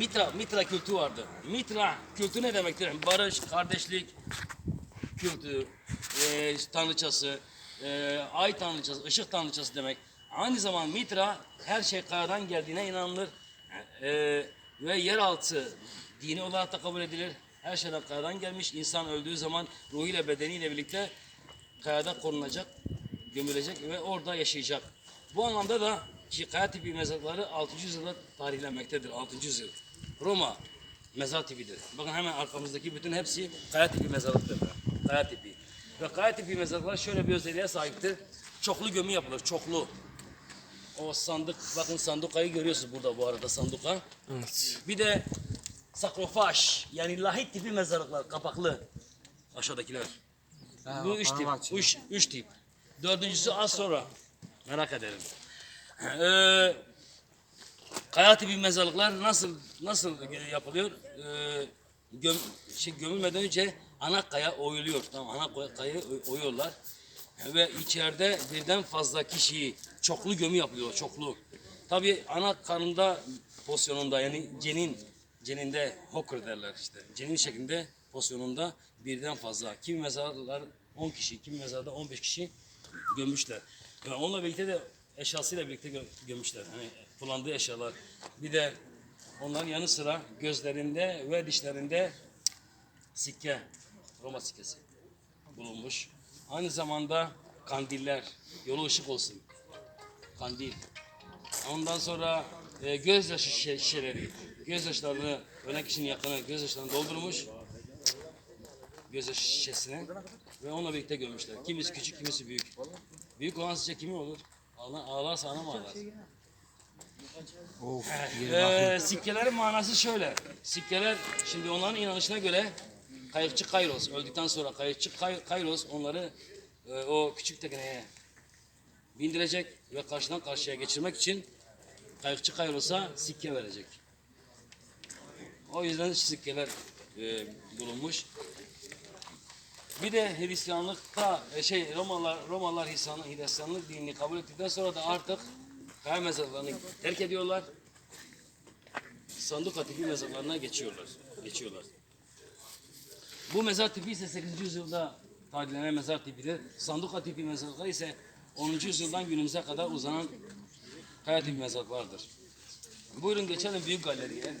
Mitra, Mitra kültü vardı. Mitra kültü ne demektir? Barış, kardeşlik kültü, e, tanrıçası, e, ay tanrıçası, ışık tanrıçası demek. Aynı zaman Mitra her şey kayadan geldiğine inanılır. E, ve yeraltı dini olarak da kabul edilir. Her şeyden kayadan gelmiş. İnsan öldüğü zaman ruhuyla bedeniyle birlikte kayada korunacak, gömülecek ve orada yaşayacak. Bu anlamda da ki kaya tipi mezarları 600 yüzyılda tarihlenmektedir. 600 yüzyıl. Roma mezar tipidir. Bakın hemen arkamızdaki bütün hepsi kaya tipi mezarlıktır. Kaya tipi. Ve kaya tipi mezarlar şöyle bir özelliğe sahiptir. Çoklu gömü yapılır. Çoklu. O sandık, bakın sandukayı görüyorsunuz burada bu arada sanduka. Evet. Bir de sakrofaj yani lahit tipi mezarlıklar kapaklı aşağıdakiler. Ha, Bu üç tip. Üç, üç tip. Dördüncüsü az sonra. Merak ederim. Ee, kaya tipi mezarlıklar nasıl nasıl yapılıyor? Ee, göm, şey, gömülmeden önce ana kaya oyuluyor. Tamam, ana kaya- kayayı oy- oyuyorlar. Ve içeride birden fazla kişiyi çoklu gömü yapılıyor. Çoklu. Tabii ana karnında pozisyonunda yani cenin ceninde hokur derler işte. Cenin şeklinde pozisyonunda birden fazla. Kimi mezarlar 10 kişi, kimi mezarda 15 kişi gömmüşler. Ve onunla birlikte de eşyasıyla birlikte gö- gömmüşler. Hani kullandığı eşyalar. Bir de onların yanı sıra gözlerinde ve dişlerinde sikke, Roma sikkesi bulunmuş. Aynı zamanda kandiller, yolu ışık olsun. Kandil. Ondan sonra e, gözyaşı şişe- şişeleri, gözyaşlarını, ölen kişinin yakını gözyaşlarını doldurmuş. Gözyaşı şişesine ve onunla birlikte gömmüşler. Kimisi küçük, kimisi büyük. Büyük olan sizce kimi olur? Ağlar, ağlarsa ana mı ağlar? Of. Ee, sikkelerin manası şöyle. Sikkeler şimdi onların inanışına göre kayıkçı Kairos öldükten sonra kayıkçı Kay- Kairos onları e, o küçük tekneye bindirecek ve karşıdan karşıya geçirmek için kayıkçı Kairos'a sikke verecek. O yüzden sikkeler e, bulunmuş. Bir de Hristiyanlıkta e, şey Romalılar Romalılar Hristiyanlık, Hristiyanlık dinini kabul ettikten sonra da artık kaya mezarlarını terk ediyorlar. Sanduka tipi mezarlarına geçiyorlar. Geçiyorlar. Bu mezar tipi ise 8. yüzyılda tarihlenen mezar tipidir. Sanduka tipi mezarlar ise 10. yüzyıldan günümüze kadar uzanan kaya tipi mezarlardır. Buyurun geçelim büyük galeriye.